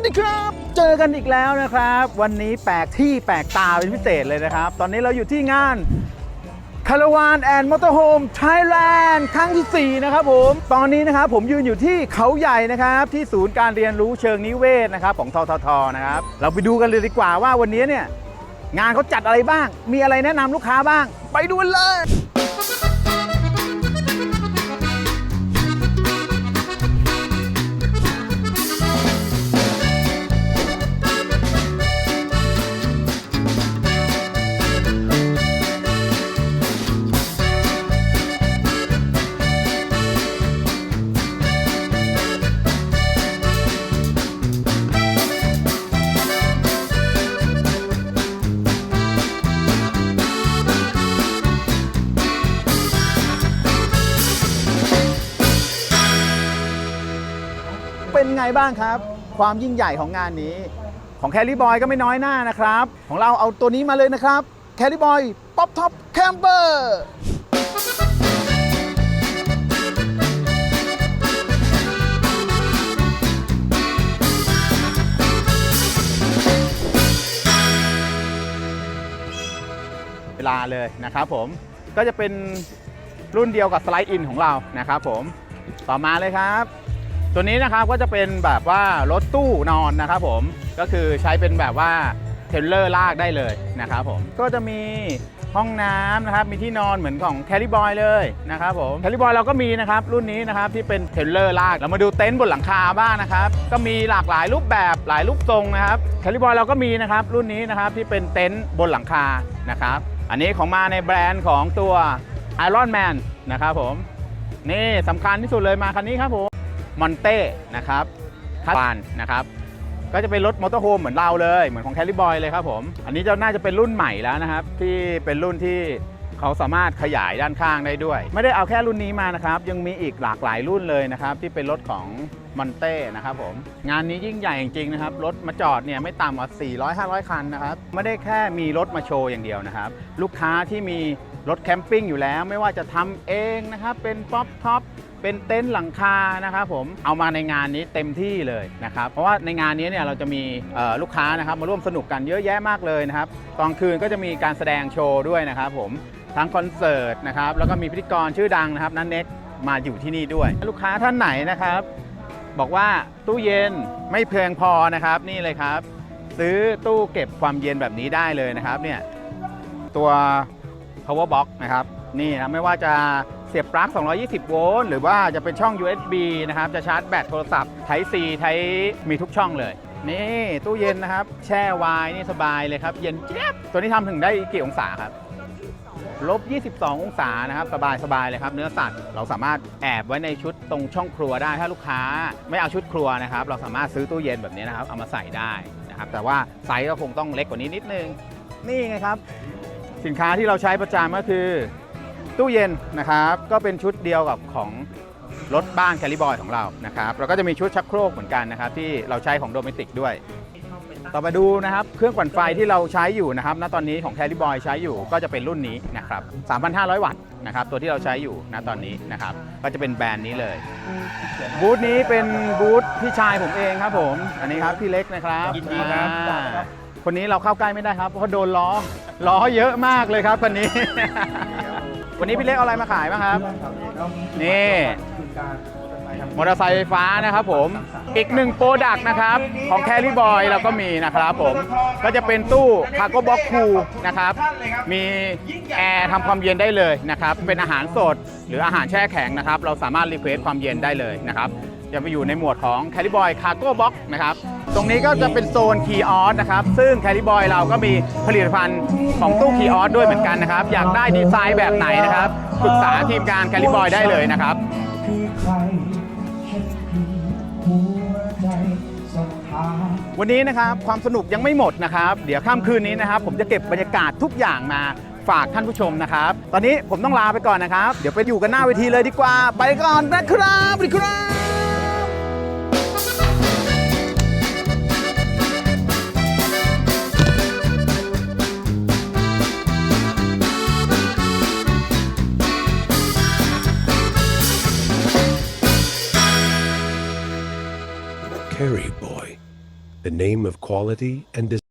วัสดีครับ เจอกันอีกแล้วนะครับ วันนี้แปลกที่แปลกตาเป็นพิเศษเลยนะครับ ตอนนี้เราอยู่ที่งานคาราวานแอนด์มอเตอร์โฮมไทยแลนด์ครั้งที่ 4 นะครับผม ตอนนี้นะครับผมยืนอยู่ที่เขาใหญ่นะครับ ที่ศูนย์การเรียนรู้เชิงนิเวศนะครับ ของทททนะครับ เราไปดูกันเลยดีกว่าว่าวันนี้เนี่ยงานเขาจัดอะไรบ้าง มีอะไรแนะนำลูกค้าบ้าง ไปดูกันเลย เป็นไงบ้างครับ ความยิ่งใหญ่ของงานนี้ ของแคลรี่บอยก็ไม่น้อยหน้านะครับ ของเราเอาตัวนี้มาเลยนะครับแคลรี่บอยป๊อปท็อปแคมเปอร์เวลาเลยนะครับผมก็จะเป็นรุ่นเดียวกับสไลด์อินของเรานะครับผมต่อมาเลยครับ ตัวนี้นะครับก็จะเป็นแบบว่ารถตู้นอนนะครับผมก็คือใช้เป็นแบบว่าเทรลเลอร์ลากได้เลยนะครับผมก็จะมีห้องน้ำนะครับมีที่นอนเหมือนของแคลิบอยเลยนะครับผมแคลิบอยเราก็มีนะครับรุ่นนี้นะครับที่เป็นเทรลเลอร์ลากเรามาดูเต็นท์บนหลังคาบ้างนะครับก็มีหลากหลายรูปแบบหลายรูปทรงนะครับแคลิบอยเราก็มีนะครับรุ่นนี้นะครับที่เป็นเต็นท์บนหลังคานะครับอันนี้ของมาในแบรนด์ของตัว Iron Man นะครับผมนี่สำคัญที่สุดเลยมาคันนี้ครับผม มอนเต้นะครับคาร์บานนะครับ ก็จะเป็นรถมอเตอร์โฮมเหมือนเราเลย เหมือนของแคลิบอยเลยครับผม อันนี้จะน่าจะเป็นรุ่นใหม่แล้วนะครับ ที่เป็นรุ่นที่เขาสามารถขยายด้านข้างได้ด้วย ไม่ได้เอาแค่รุ่นนี้มานะครับ ยังมีอีกหลากหลายรุ่นเลยนะครับ ที่เป็นรถของมอนเต้นะครับผม งานนี้ยิ่งใหญ่จริงๆนะครับ รถมาจอดเนี่ยไม่ต่ำกว่า 400-500 คันนะครับ ไม่ได้แค่มีรถมาโชว์อย่างเดียวนะครับ ลูกค้าที่มีรถแคมปิ้งอยู่แล้ว ไม่ว่าจะทำเองนะครับ เป็นป๊อปท็อป เป็นเต็นท์หลังคานะครับผมเอามาในงานนี้เต็มที่เลยนะครับเพราะว่าในงานนี้เนี่ยเราจะมีลูกค้านะครับมาร่วมสนุกกันเยอะแยะมากเลยนะครับตอนคืนก็จะมีการแสดงโชว์ด้วยนะครับผมทั้งคอนเสิร์ตนะครับแล้วก็มีพิธีกรชื่อดังนะครับนันเน็กมาอยู่ที่นี่ด้วย ลูกค้าท่านไหนนะครับ บอกว่าตู้เย็นไม่เพียงพอนะครับนี่เลยครับ ซื้อตู้เก็บความเย็นแบบนี้ได้เลยนะครับเนี่ยตัว power box นะครับนี่นะไม่ว่าจะ เสียบปลั๊ก 220 โวลต์ หรือว่าจะเป็นช่อง USB นะครับ จะชาร์จแบตโทรศัพท์ Type C ไทมีทุกช่องเลย นี่ ตู้เย็นนะครับ แช่ไวน์นี่สบายเลยครับ เย็นเจี๊ยบ ตัวนี้ทำถึงได้กี่องศาครับลบ 22 องศานะครับ สบายสบายเลยครับ เนื้อสัตว์ เราสามารถแอบไว้ในชุดตรงช่องครัวได้ ถ้าลูกค้าไม่เอาชุดครัวนะครับ เราสามารถซื้อตู้เย็นแบบนี้นะครับ เอามาใส่ได้นะครับ แต่ว่าไซส์ก็คงต้องเล็กกว่านี้นิดนึง นี่ไงครับ สินค้าที่เราใช้ประจำก็คือ ตู้เย็นนะครับก็เป็นชุดเดียวกับของรถบ้านแคลิบอยของเรานะครับแล้วก็จะมีชุดชักโครกเหมือนกันนะครับที่เราใช้ของโดเมติกด้วย ต่อมาดูนะครับเครื่องปั่นไฟที่เราใช้อยู่นะครับณตอนนี้ของแคลิบอยใช้อยู่ก็จะเป็นรุ่นนี้นะครับ3,500 วัตต์นะครับตัวที่เราใช้อยู่ณตอนนี้นะครับก็จะเป็นแบรนด์นี้เลยบูธนี้เป็นบูธพี่ชายผมเองครับผม อันนี้ครับพี่เล็กนะครับยินดีครับอ่าคนนี้เราเข้าใกล้ไม่ได้ครับเพราะโดนล้อล้อเยอะมากเลยครับคนนี้ วันนี้พี่เล็กเอาอะไรมาขายบ้างครับ นี่ มอเตอร์ไซค์ไฟฟ้านะครับผม อีกหนึ่งโปรดักต์นะครับ ของแครี่บอยเราก็มีนะครับผม ก็จะเป็นตู้คาร์โก้บ็อกคูนะครับ มีแอร์ทำความเย็นได้เลยนะครับ เป็นอาหารสดหรืออาหารแช่แข็งนะครับ เราสามารถรีเควสความเย็นได้เลยนะครับ จะไปอยู่ในหมวดของแคลิบอยคาร์โก้บ็อกนะครับ ตรงนี้ก็จะเป็นโซนคีย์ออสนะครับ ซึ่งแคลิบอยเราก็มีผลิตภัณฑ์ของตู้คีย์ออสด้วยเหมือนกันนะครับ อยากได้ดีไซน์แบบไหนนะครับปรึกษาทีมงานแคลิบอยได้เลยนะครับวันนี้นะครับความสนุกยังไม่หมดนะครับ เดี๋ยวค่ำคืนนี้นะครับ ผมจะเก็บบรรยากาศทุกอย่างมาฝากท่านผู้ชมนะครับ ตอนนี้ผมต้องลาไปก่อนนะครับ เดี๋ยวไปอยู่กันหน้าเวทีเลยดีกว่า ไปก่อนนะครับดีครับ the name of quality and